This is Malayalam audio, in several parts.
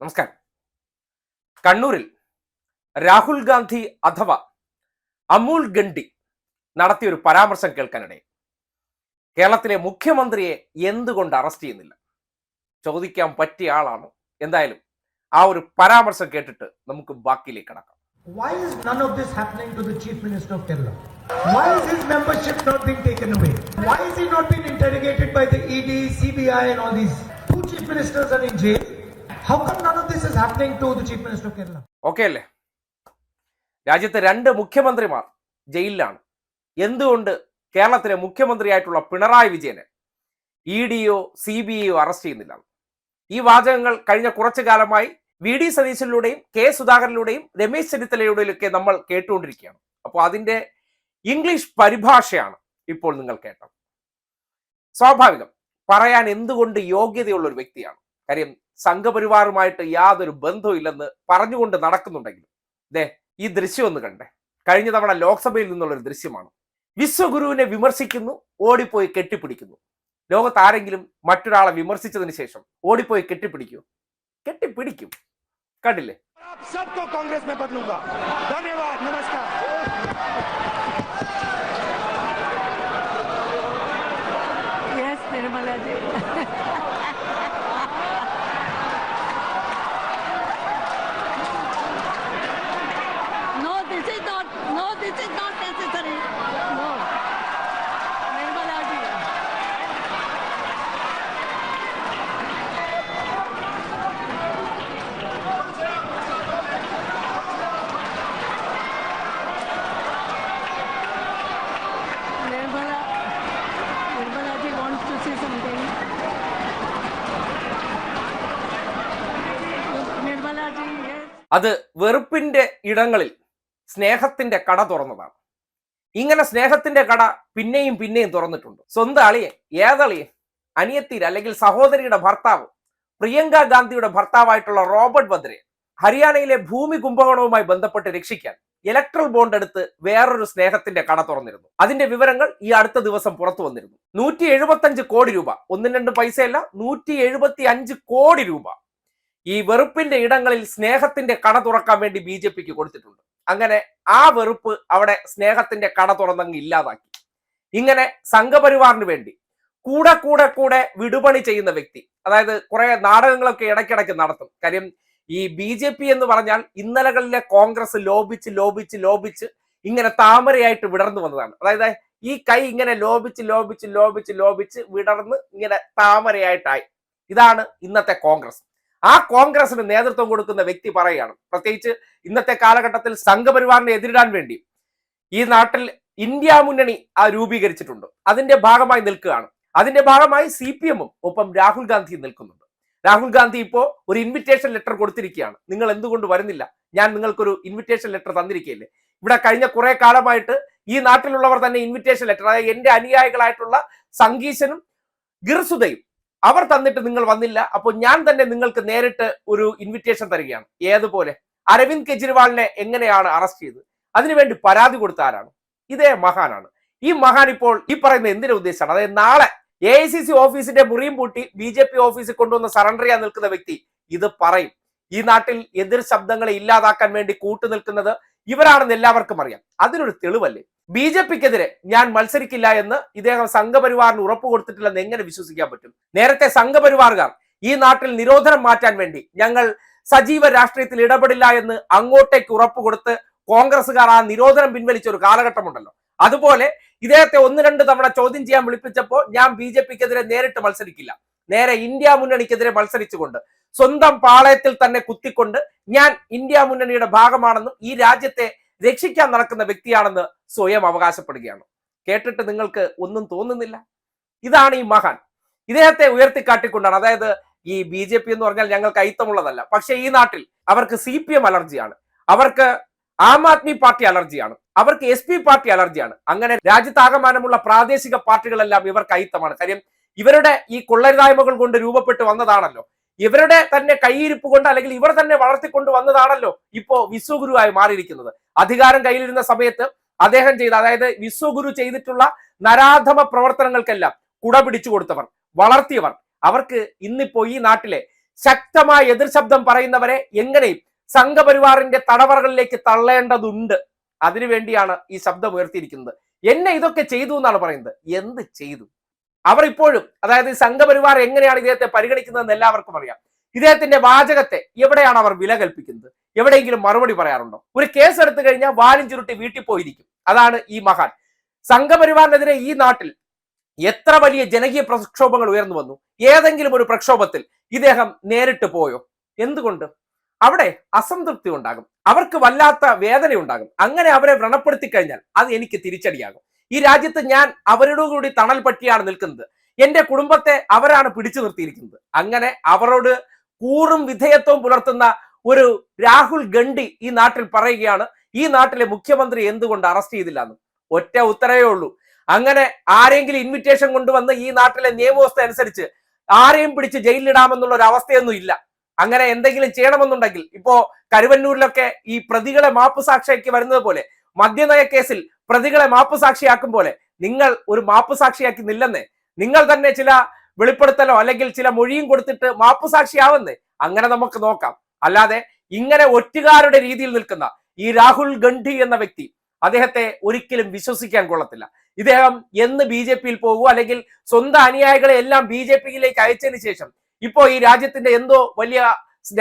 നമസ്കാരം കണ്ണൂരിൽ രാഹുൽ ഗാന്ധി അഥവാ അമൂൽ ഗണ്ഡി നടത്തിയൊരു പരാമർശം കേൾക്കാനിടെ കേരളത്തിലെ മുഖ്യമന്ത്രിയെ എന്തുകൊണ്ട് അറസ്റ്റ് ചെയ്യുന്നില്ല ചോദിക്കാൻ പറ്റിയ ആളാണ് എന്തായാലും ആ ഒരു പരാമർശം കേട്ടിട്ട് നമുക്ക് ബാക്കിയിലേക്ക് കടക്കാം Why is none of this happening to the Chief Minister of Kerala? Why is his membership not being taken away? Why is he not being interrogated by the ED, CBI, and all these? Two chief ministers are in jail. Okay അല്ലേ? രാജ്യത്തെ രണ്ട് മുഖ്യമന്ത്രിമാർ ജയിലിലാണ്. എന്തുകൊണ്ട് കേരളത്തിലെ മുഖ്യമന്ത്രിയായിട്ടുള്ള പിണറായി വിജയനെ ഇ ഡിയോ സി ബി ഐയോ അറസ്റ്റ് ചെയ്യുന്നില്ല? ഈ വാചകങ്ങൾ കഴിഞ്ഞ കുറച്ചു കാലമായി വി ഡി സതീശനിലൂടെയും കെ സുധാകരനിലൂടെയും രമേശ് ചെന്നിത്തലയുടെയും ഒക്കെ നമ്മൾ കേട്ടുകൊണ്ടിരിക്കുകയാണ്. അപ്പോൾ അതിന്റെ ഇംഗ്ലീഷ് പരിഭാഷയാണ് ഇപ്പോൾ നിങ്ങൾ കേട്ടത്. സ്വാഭാവികം പറയാൻ എന്തുകൊണ്ട് യോഗ്യതയുള്ള ഒരു വ്യക്തിയാണ്? കാര്യം സംഘപരിവാറുമായിട്ട് യാതൊരു ബന്ധവുമില്ലെന്ന് പറഞ്ഞുകൊണ്ട് നടക്കുന്നുണ്ടെങ്കിലും ദേ ഈ ദൃശ്യം ഒന്ന് കണ്ടേ. കഴിഞ്ഞ തവണ ലോക്സഭയിൽ നിന്നുള്ള ഒരു ദൃശ്യമാണ്. വിശ്വഗുരുവിനെ വിമർശിക്കുന്നു ഓടിപ്പോയി കെട്ടിപ്പിടിക്കുന്നു. ലോകത്ത് ആരെങ്കിലും മറ്റൊരാളെ വിമർശിച്ചതിന് ശേഷം ഓടിപ്പോയി കെട്ടിപ്പിടിക്കൂ കെട്ടിപ്പിടിക്കും. കണ്ടില്ലേ? കോൺഗ്രസ് ധന്യവാദ് നമസ്കാരം അത് വെറുപ്പിന്റെ ഇടങ്ങളിൽ സ്നേഹത്തിന്റെ കട തുറന്നതാണ്. ഇങ്ങനെ സ്നേഹത്തിന്റെ കട പിന്നെയും പിന്നെയും തുറന്നിട്ടുണ്ട്. സ്വന്തം അളിയൻ ഏതളിയൻ അനിയത്തിൽ അല്ലെങ്കിൽ സഹോദരിയുടെ ഭർത്താവ് പ്രിയങ്ക ഗാന്ധിയുടെ ഭർത്താവായിട്ടുള്ള റോബർട്ട് വദ്രയെ ഹരിയാനയിലെ ഭൂമി കുംഭകോണവുമായി ബന്ധപ്പെട്ട് രക്ഷിക്കാൻ ഇലക്ട്രൽ ബോണ്ട് എടുത്ത് വേറൊരു സ്നേഹത്തിന്റെ കട തുറന്നിരുന്നു. അതിന്റെ വിവരങ്ങൾ ഈ അടുത്ത ദിവസം പുറത്തു വന്നിരുന്നു. നൂറ്റി കോടി രൂപ. ഒന്നും രണ്ട് പൈസയല്ല നൂറ്റി കോടി രൂപ. ഈ വെറുപ്പിന്റെ ഇടങ്ങളിൽ സ്നേഹത്തിന്റെ കട തുറക്കാൻ വേണ്ടി ബി ജെ പിക്ക് കൊടുത്തിട്ടുണ്ട്. അങ്ങനെ ആ വെറുപ്പ് അവിടെ സ്നേഹത്തിന്റെ കട തുറന്നങ്ങ് ഇല്ലാതാക്കി. ഇങ്ങനെ സംഘപരിവാറിന് വേണ്ടി കൂടെ കൂടെ കൂടെ വിടുപണി ചെയ്യുന്ന വ്യക്തി അതായത് കുറെ നാടകങ്ങളൊക്കെ ഇടയ്ക്കിടയ്ക്ക് നടത്തും. കാര്യം ഈ ബി ജെ പി എന്ന് പറഞ്ഞാൽ ഇന്നലകളിലെ കോൺഗ്രസ് ലോപിച്ച് ലോപിച്ച് ലോപിച്ച് ഇങ്ങനെ താമരയായിട്ട് വിടർന്നു വന്നതാണ്. അതായത് ഈ കൈ ഇങ്ങനെ ലോപിച്ച് ലോപിച്ച് ലോപിച്ച് ലോപിച്ച് വിടർന്ന് ഇങ്ങനെ താമരയായിട്ടായി. ഇതാണ് ഇന്നത്തെ കോൺഗ്രസ്. ആ കോൺഗ്രസിന് നേതൃത്വം കൊടുക്കുന്ന വ്യക്തി പറയുകയാണ്. പ്രത്യേകിച്ച് ഇന്നത്തെ കാലഘട്ടത്തിൽ സംഘപരിവാറിനെ എതിരിടാൻ വേണ്ടി ഈ നാട്ടിൽ ഇന്ത്യ മുന്നണി ആ രൂപീകരിച്ചിട്ടുണ്ട്. അതിന്റെ ഭാഗമായി നിൽക്കുകയാണ്. അതിന്റെ ഭാഗമായി സി പി എമ്മും ഒപ്പം രാഹുൽ ഗാന്ധി നിൽക്കുന്നുണ്ട്. രാഹുൽ ഗാന്ധി ഇപ്പോ ഒരു ഇൻവിറ്റേഷൻ ലെറ്റർ കൊടുത്തിരിക്കുകയാണ്. നിങ്ങൾ എന്തുകൊണ്ട് വരുന്നില്ല? ഞാൻ നിങ്ങൾക്കൊരു ഇൻവിറ്റേഷൻ ലെറ്റർ തന്നിരിക്കുകയല്ലേ? ഇവിടെ കഴിഞ്ഞ കുറെ കാലമായിട്ട് ഈ നാട്ടിലുള്ളവർ തന്നെ ഇൻവിറ്റേഷൻ ലെറ്റർ അതായത് എന്റെ അനുയായികളായിട്ടുള്ള സംഗീശനും ഗിർസുദയും അവർ തന്നിട്ട് നിങ്ങൾ വന്നില്ല. അപ്പോൾ ഞാൻ തന്നെ നിങ്ങൾക്ക് നേരിട്ട് ഒരു ഇൻവിറ്റേഷൻ തരികയാണ്. ഏതുപോലെ? അരവിന്ദ് കെജ്രിവാളിനെ എങ്ങനെയാണ് അറസ്റ്റ് ചെയ്തത്? അതിനുവേണ്ടി പരാതി കൊടുത്ത ആരാണ്? ഇതേ മഹാനാണ്. ഈ മഹാൻ ഇപ്പോൾ ഈ പറയുന്ന എന്തിനു ഉദ്ദേശിച്ചാണ്? അതായത് നാളെ എ ഐ സി സി ഓഫീസിന്റെ മുറിയും പൂട്ടി ബി ജെ പി ഓഫീസിൽ കൊണ്ടുവന്ന് സറണ്ടർ ചെയ്യാൻ നിൽക്കുന്ന വ്യക്തി ഇത് പറയും. ഈ നാട്ടിൽ എതിർ ശബ്ദങ്ങളെ ഇല്ലാതാക്കാൻ വേണ്ടി കൂട്ടു നിൽക്കുന്നത് ഇവരാണെന്ന് എല്ലാവർക്കും അറിയാം. അതിനൊരു തെളിവല്ലേ? ബി ജെ പിക്കെതിരെ ഞാൻ മത്സരിക്കില്ല എന്ന് ഇദ്ദേഹം സംഘപരിവാറിന് ഉറപ്പ് കൊടുത്തിട്ടില്ലെന്ന് എങ്ങനെ വിശ്വസിക്കാൻ പറ്റും? നേരത്തെ സംഘപരിവാറുകാർ ഈ നാട്ടിൽ നിരോധനം മാറ്റാൻ വേണ്ടി ഞങ്ങൾ സജീവ രാഷ്ട്രീയത്തിൽ ഇടപെടില്ല എന്ന് അങ്ങോട്ടേക്ക് ഉറപ്പ് കൊടുത്ത് കോൺഗ്രസുകാർ ആ നിരോധനം പിൻവലിച്ച ഒരു കാലഘട്ടമുണ്ടല്ലോ. അതുപോലെ ഇദ്ദേഹത്തെ ഒന്ന് രണ്ട് തവണ ചോദ്യം ചെയ്യാൻ വിളിപ്പിച്ചപ്പോൾ ഞാൻ ബി ജെ പിക്കെതിരെ നേരിട്ട് മത്സരിക്കില്ല. നേരെ ഇന്ത്യ മുന്നണിക്കെതിരെ മത്സരിച്ചുകൊണ്ട് സ്വന്തം പാളയത്തിൽ തന്നെ കുത്തിക്കൊണ്ട് ഞാൻ ഇന്ത്യ മുന്നണിയുടെ ഭാഗമാണെന്നും ഈ രാജ്യത്തെ രക്ഷിക്കാൻ നടക്കുന്ന വ്യക്തിയാണെന്ന് സ്വയം അവകാശപ്പെടുകയാണ്. കേട്ടിട്ട് നിങ്ങൾക്ക് ഒന്നും തോന്നുന്നില്ല? ഇതാണ് ഈ മഹാൻ. ഇദ്ദേഹത്തെ ഉയർത്തിക്കാട്ടിക്കൊണ്ടാണ് അതായത് ഈ ബി ജെ പി എന്ന് പറഞ്ഞാൽ ഞങ്ങൾക്ക് അയിത്തമുള്ളതല്ല. പക്ഷെ ഈ നാട്ടിൽ അവർക്ക് സി പി എം അലർജിയാണ്. അവർക്ക് ആം ആദ്മി പാർട്ടി അലർജിയാണ്. അവർക്ക് എസ് പി പാർട്ടി അലർജിയാണ്. അങ്ങനെ രാജ്യത്താകമാനമുള്ള പ്രാദേശിക പാർട്ടികളെല്ലാം ഇവർക്ക് അയിത്തമാണ്. കാര്യം ഇവരുടെ ഈ കൊള്ളരുതായ്മകൾ കൊണ്ട് രൂപപ്പെട്ട് വന്നതാണല്ലോ. ഇവരുടെ തന്നെ കൈയിരിപ്പ് കൊണ്ട് അല്ലെങ്കിൽ ഇവർ തന്നെ വളർത്തിക്കൊണ്ട് വന്നതാണല്ലോ ഇപ്പോ വിശ്വഗുരുവായി മാറിയിരിക്കുന്നത്. അധികാരം കയ്യിലിരുന്ന സമയത്ത് അദ്ദേഹം ചെയ്ത അതായത് വിശ്വഗുരു ചെയ്തിട്ടുള്ള നരാധമ പ്രവർത്തനങ്ങൾക്കെല്ലാം കുട പിടിച്ചു കൊടുത്തവർ വളർത്തിയവർ അവർക്ക് ഇന്നിപ്പോ ഈ നാട്ടിലെ ശക്തമായ എതിർ ശബ്ദം പറയുന്നവരെ എങ്ങനെയും സംഘപരിവാറിന്റെ തടവറകളിലേക്ക് തള്ളേണ്ടതുണ്ട്. അതിനുവേണ്ടിയാണ് ഈ ശബ്ദം ഉയർത്തിയിരിക്കുന്നത്. എന്നെ ഇതൊക്കെ ചെയ്തു എന്നാണ് പറയുന്നത്. എന്ത് ചെയ്തു? അവർ ഇപ്പോഴും അതായത് സംഘപരിവാർ എങ്ങനെയാണ് ഇദ്ദേഹത്തെ പരിഗണിക്കുന്നതെന്ന് എല്ലാവർക്കും അറിയാം. ഇദ്ദേഹത്തിന്റെ വാചകത്തെ എവിടെയാണ് അവർ വില കൽപ്പിക്കുന്നത്? എവിടെയെങ്കിലും മറുപടി പറയാറുണ്ടോ? ഒരു കേസ് എടുത്തു കഴിഞ്ഞാൽ വാലും ചുരുട്ടി വീട്ടിൽ പോയിരിക്കും. അതാണ് ഈ മഹാൻ. സംഘപരിവാറിനെതിരെ ഈ നാട്ടിൽ എത്ര വലിയ ജനകീയ പ്രക്ഷോഭങ്ങൾ ഉയർന്നു വന്നു? ഏതെങ്കിലും ഒരു പ്രക്ഷോഭത്തിൽ ഇദ്ദേഹം നേരിട്ട് പോയോ? എന്തുകൊണ്ട്? അവിടെ അസംതൃപ്തി ഉണ്ടാകും. അവർക്ക് വല്ലാത്ത വേദന ഉണ്ടാകും അങ്ങനെ അവരെ വ്രണപ്പെടുത്തി കഴിഞ്ഞാൽ അത് എനിക്ക് തിരിച്ചടിയാകും. ഈ രാജ്യത്ത് ഞാൻ അവരോട് കൂടി തണൽ പറ്റിയാണ് നിൽക്കുന്നത്. എന്റെ കുടുംബത്തെ അവരാണ് പിടിച്ചു നിർത്തിയിരിക്കുന്നത്. അങ്ങനെ അവരോട് കൂറും വിധേയത്വവും പുലർത്തുന്ന ഒരു രാഹുൽ ഗണ്ഡി ഈ നാട്ടിൽ പറയുകയാണ് ഈ നാട്ടിലെ മുഖ്യമന്ത്രി എന്തുകൊണ്ട് അറസ്റ്റ് ചെയ്തില്ല എന്ന്. ഒറ്റ ഉത്തരവേ ഉള്ളൂ. അങ്ങനെ ആരെങ്കിലും ഇൻവിറ്റേഷൻ കൊണ്ടുവന്ന് ഈ നാട്ടിലെ നിയമവ്യവസ്ഥ അനുസരിച്ച് ആരെയും പിടിച്ച് ജയിലിലിടാമെന്നുള്ള ഒരു അവസ്ഥയൊന്നും ഇല്ല. അങ്ങനെ എന്തെങ്കിലും ചെയ്യണമെന്നുണ്ടെങ്കിൽ ഇപ്പോ കരുവന്നൂരിലൊക്കെ ഈ പ്രതികളെ മാപ്പ് സാക്ഷിയാക്കി വരുന്നത് പോലെ മദ്യനയ കേസിൽ പ്രതികളെ മാപ്പ് സാക്ഷിയാക്കും പോലെ നിങ്ങൾ ഒരു മാപ്പ് സാക്ഷിയാക്കി നില്ലെന്നേ നിങ്ങൾ തന്നെ ചില വെളിപ്പെടുത്തലോ അല്ലെങ്കിൽ ചില മൊഴിയും കൊടുത്തിട്ട് മാപ്പ് സാക്ഷിയാവുന്നേ അങ്ങനെ നമുക്ക് നോക്കാം. അല്ലാതെ ഇങ്ങനെ ഒറ്റുകാരുടെ രീതിയിൽ നിൽക്കുന്ന ഈ രാഹുൽ ഗണ്ഡി എന്ന വ്യക്തി അദ്ദേഹത്തെ ഒരിക്കലും വിശ്വസിക്കാൻ കൊള്ളത്തില്ല. ഇദ്ദേഹം എന്ന് ബി ജെ പിയിൽ പോകൂ അല്ലെങ്കിൽ സ്വന്തം അനുയായികളെ എല്ലാം ബി ജെ പിയിലേക്ക് അയച്ചതിന് ശേഷം ഇപ്പോ ഈ രാജ്യത്തിന്റെ എന്തോ വലിയ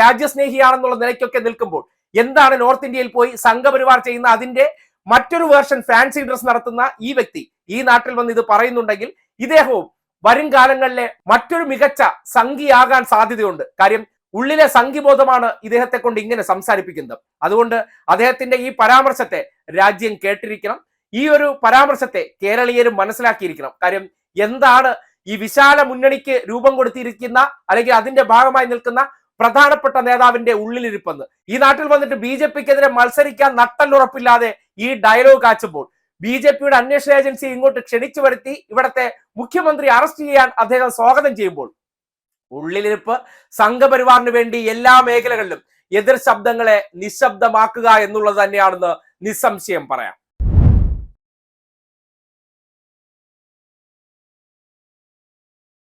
രാജ്യസ്നേഹിയാണെന്നുള്ള നിലയ്ക്കൊക്കെ നിൽക്കുമ്പോൾ എന്താണ് നോർത്ത് ഇന്ത്യയിൽ പോയി സംഘപരിവാർ ചെയ്യുന്ന അതിന്റെ മറ്റൊരു വേർഷൻ ഫാൻസി ഡ്രസ് നടത്തുന്ന ഈ വ്യക്തി ഈ നാട്ടിൽ വന്ന് ഇത് പറയുന്നുണ്ടെങ്കിൽ ഇദ്ദേഹവും വരും കാലങ്ങളിലെ മറ്റൊരു മികച്ച സംഘിയാകാൻ സാധ്യതയുണ്ട്. കാര്യം ഉള്ളിലെ സംഘിബോധമാണ് ഇദ്ദേഹത്തെ കൊണ്ട് ഇങ്ങനെ സംസാരിപ്പിക്കുന്നത്. അതുകൊണ്ട് അദ്ദേഹത്തിന്റെ ഈ പരാമർശത്തെ രാജ്യം കേട്ടിരിക്കണം. ഈ ഒരു പരാമർശത്തെ കേരളീയരും മനസ്സിലാക്കിയിരിക്കണം. കാര്യം എന്താണ് ഈ വിശാല മുന്നണിക്ക് രൂപം കൊടുത്തിരിക്കുന്ന അല്ലെങ്കിൽ അതിന്റെ ഭാഗമായി നിൽക്കുന്ന പ്രധാനപ്പെട്ട നേതാവിന്റെ ഉള്ളിലിരിപ്പെന്ന്. ഈ നാട്ടിൽ വന്നിട്ട് ബി ജെ പിക്കെതിരെ മത്സരിക്കാൻ നട്ടല്ലുറപ്പില്ലാതെ ഈ ഡയലോഗ് കാച്ചുമ്പോൾ ബി ജെ പിയുടെ അന്വേഷണ ഏജൻസി ഇങ്ങോട്ട് ക്ഷണിച്ചു വരുത്തി ഇവിടത്തെ മുഖ്യമന്ത്രി അറസ്റ്റ് ചെയ്യാൻ അദ്ദേഹം സ്വാഗതം ചെയ്യുമ്പോൾ ഉള്ളിലിരിപ്പ് സംഘപരിവാറിന് വേണ്ടി എല്ലാ മേഖലകളിലും എതിർ ശബ്ദങ്ങളെ നിശബ്ദമാക്കുക എന്നുള്ളത് തന്നെയാണെന്ന് നിസ്സംശയം പറയാം.